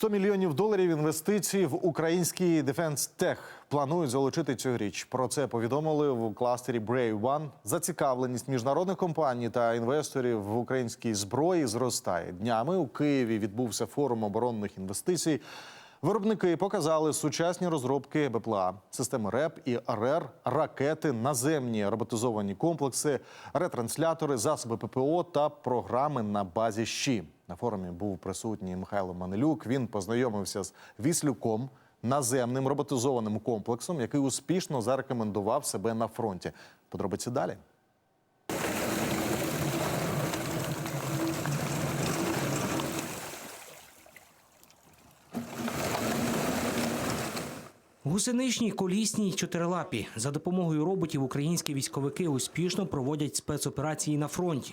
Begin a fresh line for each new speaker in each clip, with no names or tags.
100 мільйонів доларів інвестицій в український Defense Tech планують залучити цьогоріч. Про це повідомили в кластері Brave One. Зацікавленість міжнародних компаній та інвесторів в українській зброї зростає. Днями у Києві відбувся форум оборонних інвестицій. Виробники показали сучасні розробки БПЛА, системи РЕП і РР, ракети, наземні роботизовані комплекси, ретранслятори, засоби ППО та програми на базі ЩІ. На форумі був присутній Михайло Манелюк. Він познайомився з Віслюком, наземним роботизованим комплексом, який успішно зарекомендував себе на фронті. Подробиці далі.
Гусеничні, колісні чотирилапі за допомогою роботів українські військовики успішно проводять спецоперації на фронті.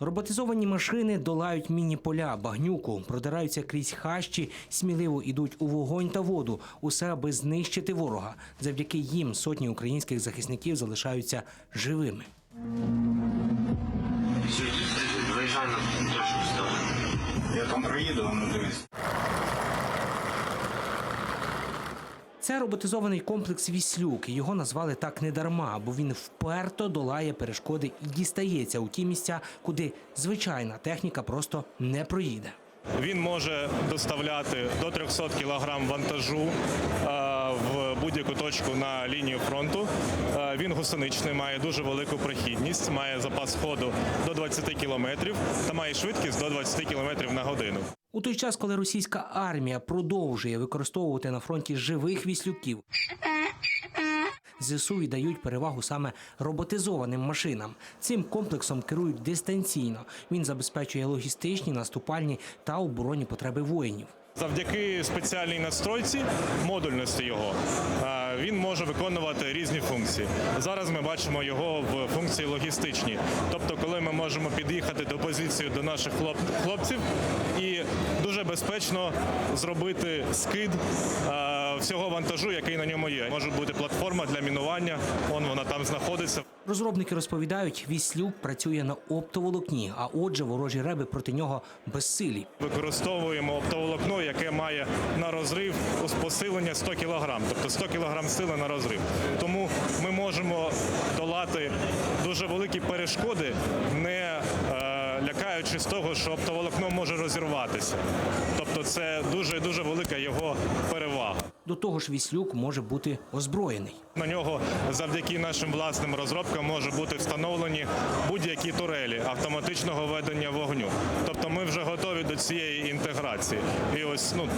Роботизовані машини долають міні-поля, багнюку, продираються крізь хащі, сміливо йдуть у вогонь та воду, усе аби знищити ворога. Завдяки їм сотні українських захисників залишаються живими.
Я там проїду, а ну дивись.
Це роботизований комплекс Віслюк. Його назвали так не дарма, бо він вперто долає перешкоди і дістається у ті місця, куди звичайна техніка просто не проїде.
Він може доставляти до 300 кг вантажу е, в будь-яку точку на лінію фронту. Е, Він гусеничний, має дуже велику прохідність, має запас ходу до 20 км та має швидкість до 20 км на годину.
У той час, коли російська армія продовжує використовувати на фронті живих віслюків, ЗСУ віддають перевагу саме роботизованим машинам. Цим комплексом керують дистанційно. Він забезпечує логістичні, наступальні та оборонні потреби воїнів.
Завдяки спеціальній настройці, модульності його, е, він може виконувати різні функції. Зараз ми бачимо його в функції логістичні. Тобто, коли ми можемо під'їхати до позиції до наших хлоп- хлопців і дуже безпечно зробити скид е, всього вантажу, який на ньому є. Може бути платформа для мінування. Он вона там знаходиться.
Розробники розповідають, віслюк працює на оптоволокні, а отже, ворожі реби проти нього безсилі.
Використовуємо оптоволокно, яке має на розрив посилення 100 кг, тобто 100 кг сили на розрив. Тому ми можемо долати дуже великі перешкоди, не е, лякаючись того, що оптоволокно може розірватися. Тобто це дуже дуже велика його перевага.
До того ж, віслюк може бути озброєний.
На нього завдяки нашим власним розробкам може бути встановлені будь-які турелі автоматичного ведення вогню. Тобто ми вже готові до цієї інтеграції. І ось ну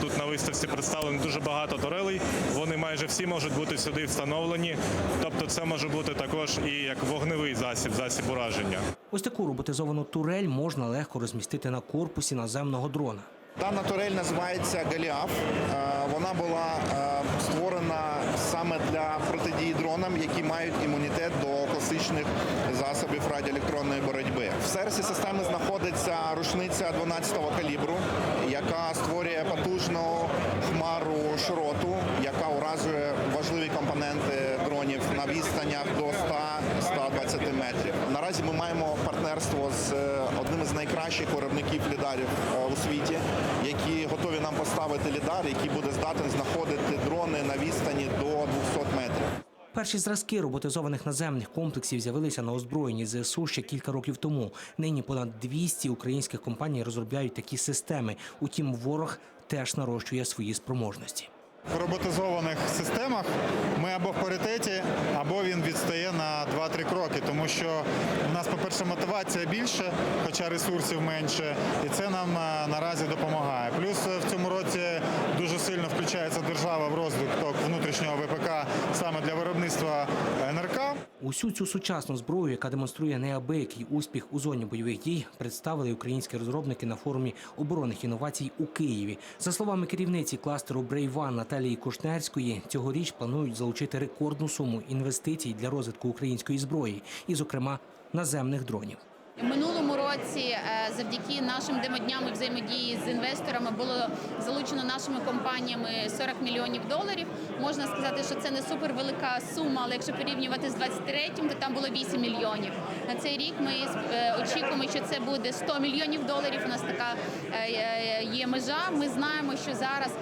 тут на виставці представлено дуже багато турелей. Вони майже всі можуть бути сюди встановлені. Тобто, це може бути також і як вогневий засіб, засіб ураження.
Ось таку роботизовану турель можна легко розмістити на корпусі наземного дрона.
Дана турель називається Голіаф. Е, Вона була е, створена саме для протидії дронам, які мають імунітет до класичних засобів радіоелектронної боротьби. В серці системи знаходиться рушниця 12-го калібру, яка створює потужну хмару шроту, яка уражує важливі компоненти дронів на відстанях до 100-120 метрів. Наразі ми маємо партнерство з е, одним із найкращих виробників лідарів е, у світі, які готові нам поставити лідар, який буде здатен знаходити дрони на відстані до 200 метрів.
Перші зразки роботизованих наземних комплексів з'явилися на озброєнні ЗСУ ще кілька років тому. Нині понад 200 українських компаній розробляють такі системи. Утім, ворог теж нарощує свої спроможності.
В роботизованих системах ми або в паритеті, або він відстає на 2-3 кроки, тому що у нас, по-перше, мотивація більше, хоча ресурсів менше, і це нам е, наразі допомагає. Плюс е, в цьому році дуже сильно включається держава в розвиток внутрішнього ВПК саме для виробництва НРК.
Усю цю сучасну зброю, яка демонструє неабиякий успіх у зоні бойових дій, представили українські розробники на форумі оборонних інновацій у Києві. За словами керівниці кластеру Брейван Наталії Кушнерської, цьогоріч планують залучити рекордну суму інвестицій для розвитку української зброї, і, зокрема, наземних дронів.
Минулому році е, завдяки нашим демодням і взаємодії з інвесторами було залучено нашими компаніями 40 мільйонів доларів. Можна сказати, що це не супервелика сума, але якщо порівнювати з 23-м, то там було 8 мільйонів. На цей рік ми е, очікуємо, що це буде 100 мільйонів доларів. У нас така е, є межа. Ми знаємо, що зараз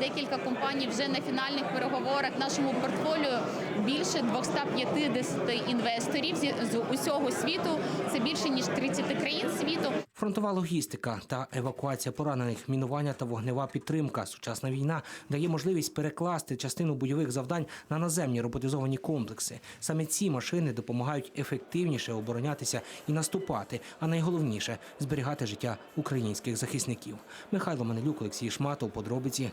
декілька компаній вже на фінальних переговорах нашому портфоліо більше 250 інвесторів з усього світу. Це більше ніж 30 країн світу.
Фронтова логістика та евакуація поранених, мінування та вогнева підтримка. Сучасна війна дає можливість перекласти частину бойових завдань на наземні роботизовані комплекси. Саме ці машини допомагають ефективніше оборонятися і наступати, а найголовніше зберігати життя українських захисників. Михайло Манелюк, Олексій Шматов, подробиці,